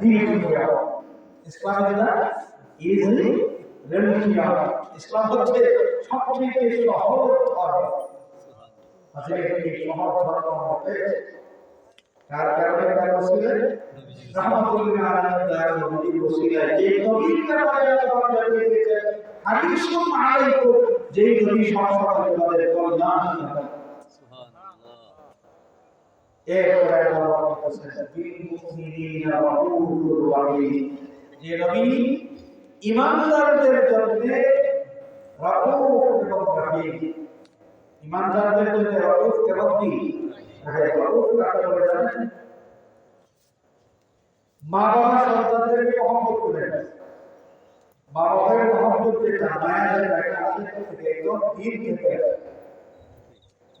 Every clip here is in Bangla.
religion. ইসলাম ইজ রিলিজিয়ান ইসলাম হচ্ছে সবথেকে সহজ ধর্ম। আসলে এই সহজ ধর্ম হতে কার কারণে তার ওসিলে রহমাতুল্লাহ আলাইহি তার নবীর ওসিলে যে নবীর ব্যাপারে আল্লাহ জানিয়ে দিয়েছেন হাদিসুম আলাইকুম যে নবী সরাসরি তোমাদের কল্যাণ এরপরে আল্লাহ বলছেন বিল মুমিনিনা রাউফুর রহিম যে নবী ইমানদারদের জন্য রাউফ এবং রহিম ইমানদারদের জন্য রাউফ এবং কি? হ্যাঁ রাউফ কাকে বলে জানেন? মা বাবা সন্তানদেরকে মহব্বত করে মা বাবার মহব্বত যেটা মায়ের একটা আছে থেকে একদম দিন থেকে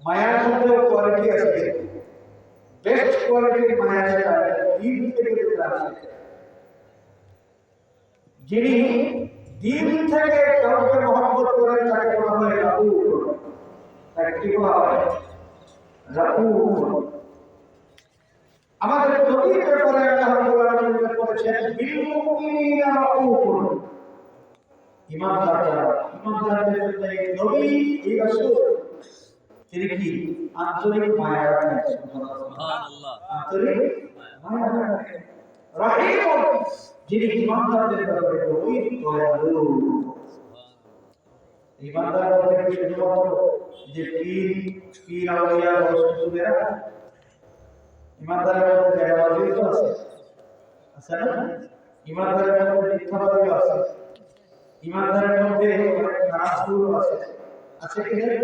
মায়ার মধ্যেও কোয়ালিটি আছে। বেস্ট কোয়ালিটির মায়া যিনি দিন থেকে কাউকে মহব্বত করেন, তাকে বলা হয় রাউফ তাকে কি বলা হয়? রাউফ আমাদের নবীর ব্যাপারে আল্লাহ রাব্বুল আলামিন করেছেন বিল মুমিনিনা রাউফুর ইমানদার যারা ইমানদারদের জন্য নবী এই রাসূল। তিনি কি? আন্তরিক মায়া রাখেন সুবহানাল্লাহ। আন্তরিক মায়া রাখেন রহিম। যিনি ইমানদারদের ব্যাপারে খুবই দয়ালু ইমানদার বলতে শুধুমাত্র যে পীর পীর আউলিয়া রসুলেরা ইমানদারের মধ্যে জায়গাবাজিও তো আছে আছে না? ইমানদারের মধ্যে মিথ্যাবাদিও আছে। ইমানদারের মধ্যে অনেক খারাপ আছে। আছে কি আছে।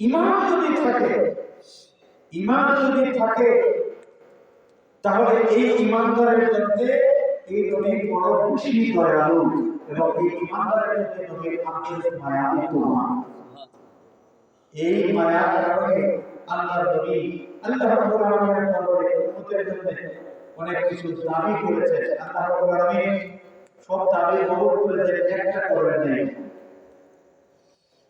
ইমান যদি থাকে, ইমান যদি থাকে, তাহলে এই ইমানদারের মধ্যে এই বড় খুশি এবং এই ইমানদারের মধ্যে নবীর মায়া এই মায়ার কারণে আল্লাহ নবী আল্লাহ জন্য অনেক কিছু দাবি করেছেন। আল্লাহ সব দাবি করেছেন একটা করে নেই।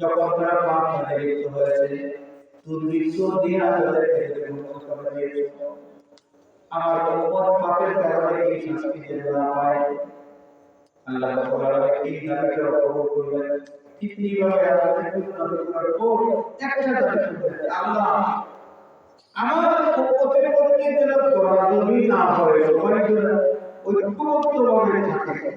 যখন তারা পাপ করে লিপ্ত হয়েছে। দুর্ভিক্ষ দিয়ে আমাদেরকে ধ্বংস করে দিয়েছ। আমার পাপের কারণে এই শাস্তি যেন না পায়। আল্লাহ তাআলা এই দাবিকে কবুল করলেন। আমাদের আল্লাহ থাকে।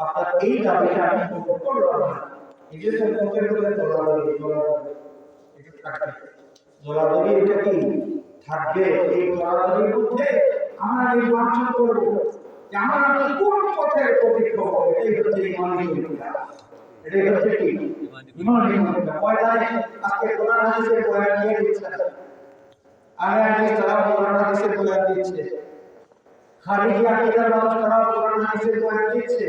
আপনার এই দাবিটা আমি পূরণ করলাম না এই যে সম্পর্কের মধ্যে দলাদলি দলাদলি এটা কি থাকবে এই দলাদলির মধ্যে আমরা নির্বাচন করব যে আমার আমি কোন পথের পথিক্রম হবে এটাই হচ্ছে ইমানি এটাই হচ্ছে কি ইমানি ময়দানে আজকে কোরআন হাদিসের বয়ান নিয়ে দিচ্ছেন আগে আগে তারা কোরআন হাদিসের বয়ান দিচ্ছে খারিজি আকিদার মানুষ তারা কোরআন হাদিসের বয়ান দিচ্ছে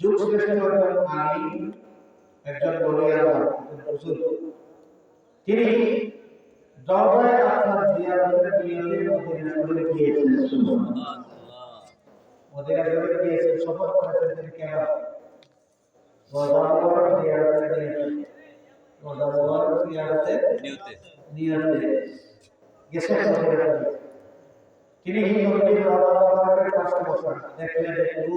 যুগ শ্রেষ্ঠ একজন একজন বলিয়াল্লাহ তিনি দরবারে আপনার জিয়ারতের নিয়তে মদিনা শরীফে গিয়েছিলেন সুবহানাল্লাহ মদিনা শরীফে গিয়েছেন শপথ করেছেন তিনি কেন রোজা মুবারক জিয়ারতের নিয়তে রোজা মুবারক জিয়ারতের নিয়তে নিয়তে গেছেন মদিনা শরীফে তিনি নবীর রোজা মুবারকের পাশে বসেন দেখলেন একটু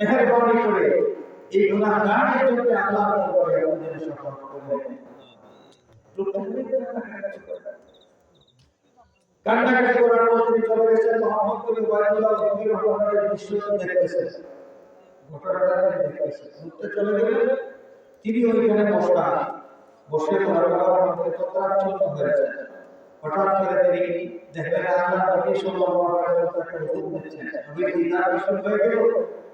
মেহরবানি করে এই গুনাহগারের জন্য আল্লাহর দরবারে আমাদের ওয়াইদুল্লাহ হঠাৎ করে আল্লাহ গেল?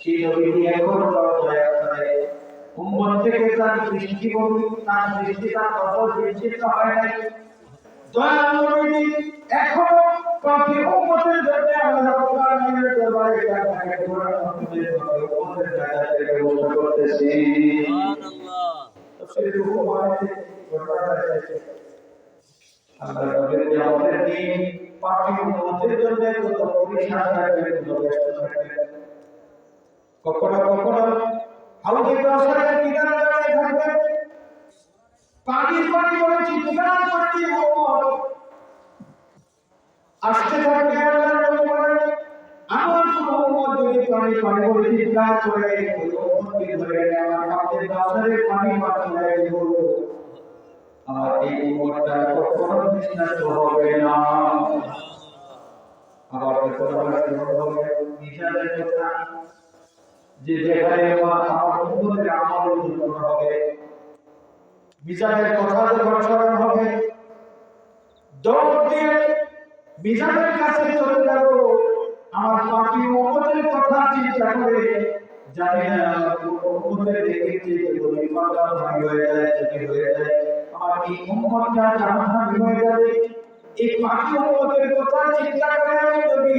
সেই নবীটি এখন রওজায় আসলে উম্মত থেকে তার দৃষ্টিভঙ্গি তার দৃষ্টি তার কঠোর দৃষ্টিতে হয় নাই দয়াল নবী এখনও পাপি উম্মতের জন্য রাব্বুল আলামিনের দরবারে কান্নাকাটি করে আমাদের উম্মতের জায়গা ব্যবস্থা করতেছি সুবহানাল্লাহ তফসিরে রুহুমানে ঘটনাটা এসেছে আল্লাহ রাব্বুল যে আমাদের দিন পাপি উম্মতের জন্য কত পরিশ্রম থাকবে কত ব্যস্ত থাকবে কখনো কখনো হাউজে কাউসারের কিনারে দাঁড়িয়ে থাকবে পানি পানি করে চিৎকার করতে উম্মত আসতে থাকবে আল্লাহ নবী আমার উম্মত যদি পানি পানি করে চিৎকার করে ওই ধরে আমার হাতে কাউসারের পানি পানি করে দেব আমার এই উম্মতটা কখনো বিশ্বস্ত হবে না। আবার কথা হবে নিজেদের কথা যে যেখানে উন্নতির আমল উন্নত হবে, মিজানের কথা যখন হবে, দৌড় দিয়ে মিজানের কাছে চলে যাব, আমার বাকি উন্নতির কথা চিন্তা করে জানি না উন্নতের দেখেছি যদি কথা ভাঙি হয়ে যায় যদি হয়ে যায়, আমার এই উন্নতটা জাহান্নামী হয়ে যাবে? এই বাকি উন্নতের কথা চিন্তা করে আমি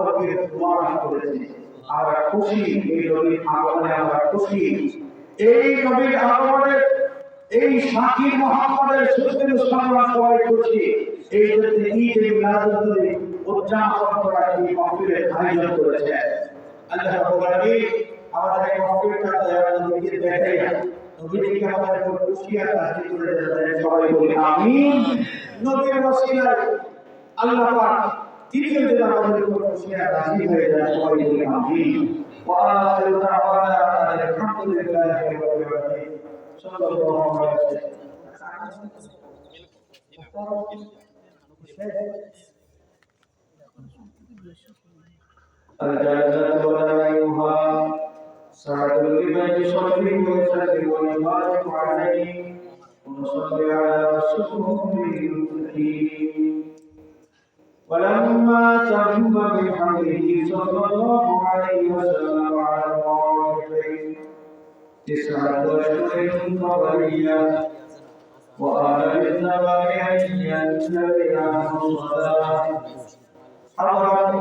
সৌভাগ্যের প্রমাণ করেছে। আমরা খুশি, এই নবীর আগমনে আমরা খুশি। এই নবীর আগমনে এই শাকির মোহাম্মদের সুন্দর সম্মান সবাই খুশি। এই জন্য ঈদ মিলাদুল উদযাপন করার এই মাহফিলের আয়োজন করেছে। আল্লাহ রাব্বুল আলামিন আমাদের এই মাহফিলটা দয়া নবীকে দেখে নবীকে আমাদের উপর খুশি আর করে দেন সবাই বলি আমিন। নবীর ওসিলায় আল্লাহ পাক তৃতীয় দিন আমাদের উপর খুশি আর রাজি হয়ে যায় সবাই বলি আমিন وآخر دعوانا أن الحمد لله رب العالمين صلى الله عليه وسلم الجنة ونعيمها سعد لمن يصلي ويسلم ويبارك عليه ونصلي على رسوله المتقين ولما تم بحمده صلى الله عليه وسلم على الرافعين تسعة أشهر قبلية وآل الزمان أن ينتبه الصلاة. حضرت